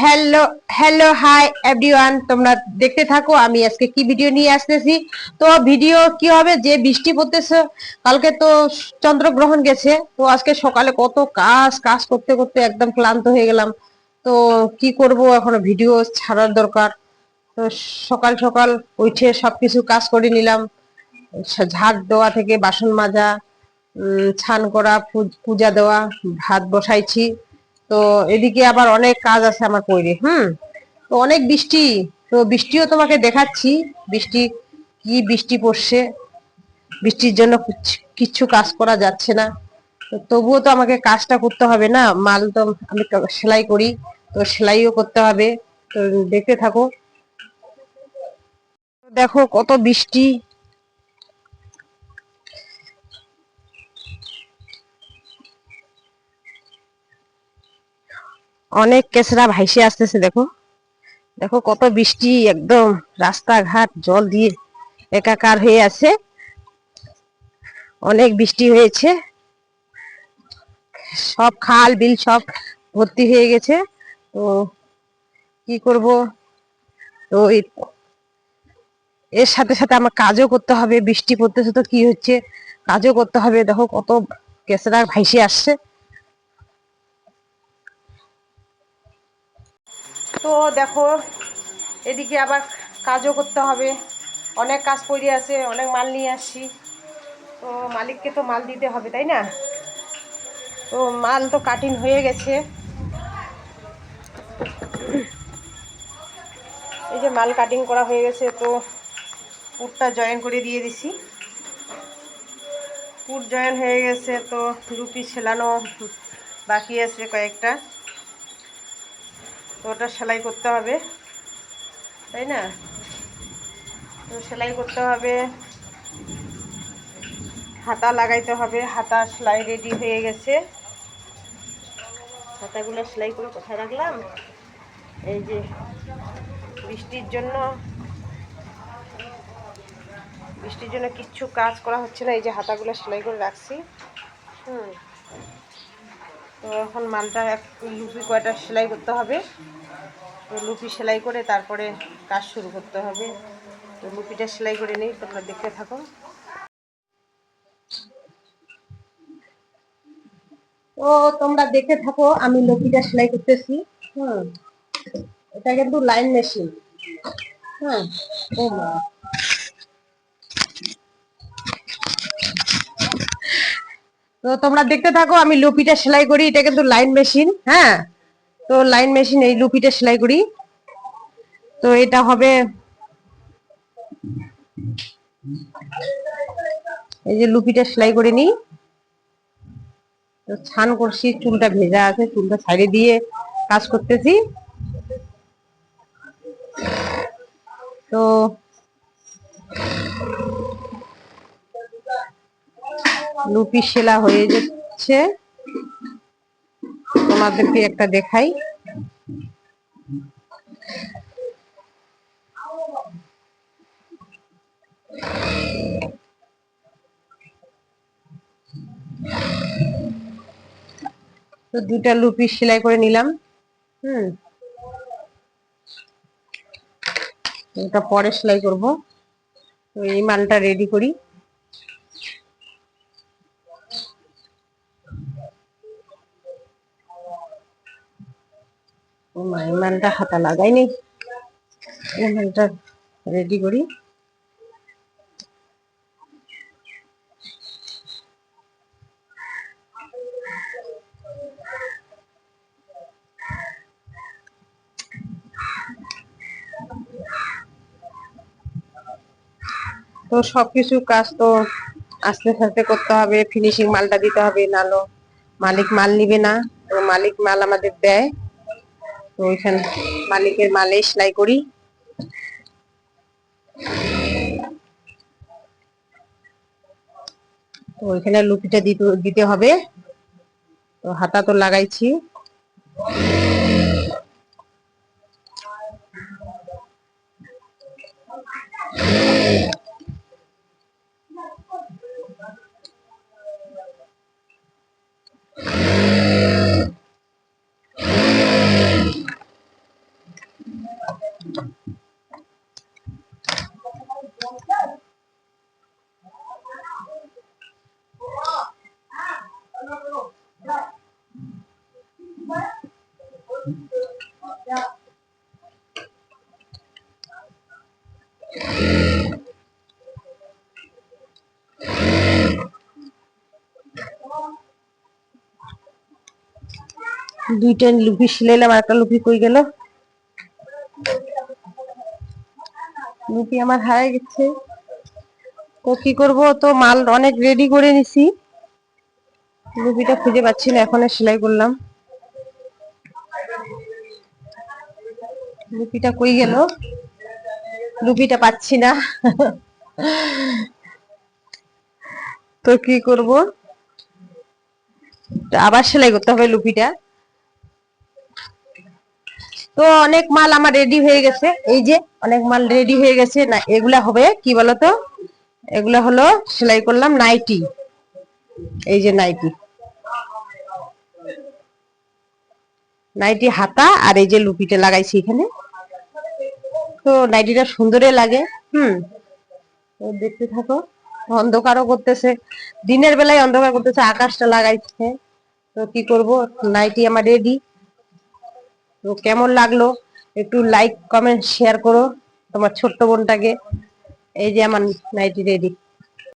Hello hello hi everyone তোমরা দেখতে থাকো, আমি আজকে কি ভিডিও নিয়ে আসতেছি? তো ভিডিও কি হবে? যে বৃষ্টি পড়তেছে, কালকে তো চন্দ্রগ্রহণ গেছে। তো আজকে সকালে কত কাজ কাজ করতে করতে একদম ক্লান্ত হয়ে গেলাম। তো কি করব, এখন ভিডিও ছাড়ার দরকার। তো সকাল সকাল উঠে সবকিছু কাজ করে নিলাম। ঝাড় দেওয়া থেকে বাসন মাজা ছান করা পূজা দেওয়া, ভাত বসাইছি। তো এদিকে আবার অনেক কাজ আছে আমার কইরে, হুম? তো অনেক বৃষ্টি, তো বৃষ্টিও তোমাকে দেখাচ্ছি, বৃষ্টি, কি বৃষ্টি পড়ছে? বৃষ্টির জন্য কিচ্ছু- কাজ করা যাচ্ছে না। তবুও তো আমাকে কাজটা করতে হবে না, মাল তো আমি সেলাই করি, তো সেলাইও করতে হবে। তো দেখতে থাকো। দেখো কত বৃষ্টি অনেক কেসরা ভাইসে আসতেছে, দেখো। দেখো কত বৃষ্টি, একদম রাস্তাঘাট, জল দিয়ে একাকার হয়ে আছে। অনেক বৃষ্টি হয়েছে। সব খাল, বিল সব ভর্তি হয়ে গেছে। তো কি করব? তো এর সাথে সাথে আমার কাজও করতে হবে। বৃষ্টি পড়তেছে তো কি হচ্ছে? কাজও করতে হবে। দেখো কত কেসরা ভাইসে আসছে। তো দেখো, এদিকে আবার কাজও করতে হবে। অনেক কাজ পড়ে আছে, অনেক মাল নিয়ে আসছি। তো মালিককে তো মাল দিতে হবে, তাই না? তো মাল তো কাটিং হয়ে গেছে। এই যে মাল কাটিং করা হয়ে গেছে, তো পুরটা জয়েন করে দিয়ে দিছি। পুর জয়েন হয়ে গেছে, তো রুপি সেলানো বাকি আছে কয়েকটা। তো ওটা সেলাই করতে হবে, তাই না? তো সেলাই করতে হবে, হাতা লাগাইতে হবে, হাতা সেলাই রেডি হয়ে গেছে। হাতাগুলো সেলাই করে কোথায় রাখলাম? এই যে বৃষ্টির জন্য বৃষ্টির জন্য কিচ্ছু কাজ করা হচ্ছে না, এই যে হাতাগুলো সেলাই করে রাখছি। হুম। তো এখন মালটা এক লুপি কয়টা সেলাই করতে হবে? তো লুপি সেলাই করে তারপরে কাজ শুরু করতে হবে। তো লুপিটা সেলাই করে নিই, তোমরা দেখতে থাকো। তো তোমরা দেখতে থাকো, আমি লুপিটা সেলাই করতেছি। হুম, এটা কিন্তু লাইন মেশিন। হ্যাঁ ও তো তোমরা দেখতে থাকো, আমি লুপিটা সেলাই করি, এটা কিন্তু লাইন মেশিন হ্যাঁ। তো লাইন মেশিন এই লুপিটা সেলাই করি। তো এটা হবে এই যে লুপিটা সেলাই করে তো ছান করছি, চুলটা ভেজা আছে, চুলটা সাইডে দিয়ে কাজ করতেছি। তো লুপি সেলা হয়ে যাচ্ছে। তোমাদেরকে একটা দেখাই। তো দুটা লুপি সেলাই করে নিলাম। হুম। এটা পরে সেলাই করব। তো এই মালটা রেডি করি। ও হাতা লাগাইনি এই মালটা রেডি করি। তো সবকিছু কাজ তো আস্তে আস্তে করতে হবে ফিনিশিং মালটা দিতে হবে নালো মালিক মাল নিবে না। মালিক মাল আমাদের দেয়। তো ওইখানে মালিকের মালে সেলাই করি। তো ওইখানে লুপিটা দিতে হবে। তো হাতা তো লাগাইছি। দুইটা লুপি সিলাইলাম আমার একটা লুপি কই গেল? লুপি আমার হারাই গেছে। তো কি করব? তো মাল অনেক রেডি করে নিছি। লুপিটা খুঁজে পাচ্ছি না, এখন সেলাই করলাম। লুপিটা কই গেল? লুপিটা পাচ্ছি না। তো কি করব? আবার সেলাই করতে হবে লুপিটা তো অনেক মাল আমার রেডি হয়ে গেছে। এই যে অনেক মাল রেডি হয়ে গেছে। না, এগুলা হবে, কি বলতো? এগুলা হলো সেলাই করলাম নাইটি। এই যে নাইটি। নাইটি হাতা আর এই যে লুপিটা লাগাইছি এখানে। তো নাইটিটা সুন্দরে লাগে, হুম। দেখতে থাকো, অন্ধকারও করতেছে। দিনের বেলায় অন্ধকার করতেছে, আকাশটা লাগাইছে। তো কি করব? নাইটি আমার রেডি তো কেমন লাগল? একটু লাইক কমেন্ট শেয়ার করো তোমার ছোট্ট বোনটাকে। এই যে আমার নাইটি রেডি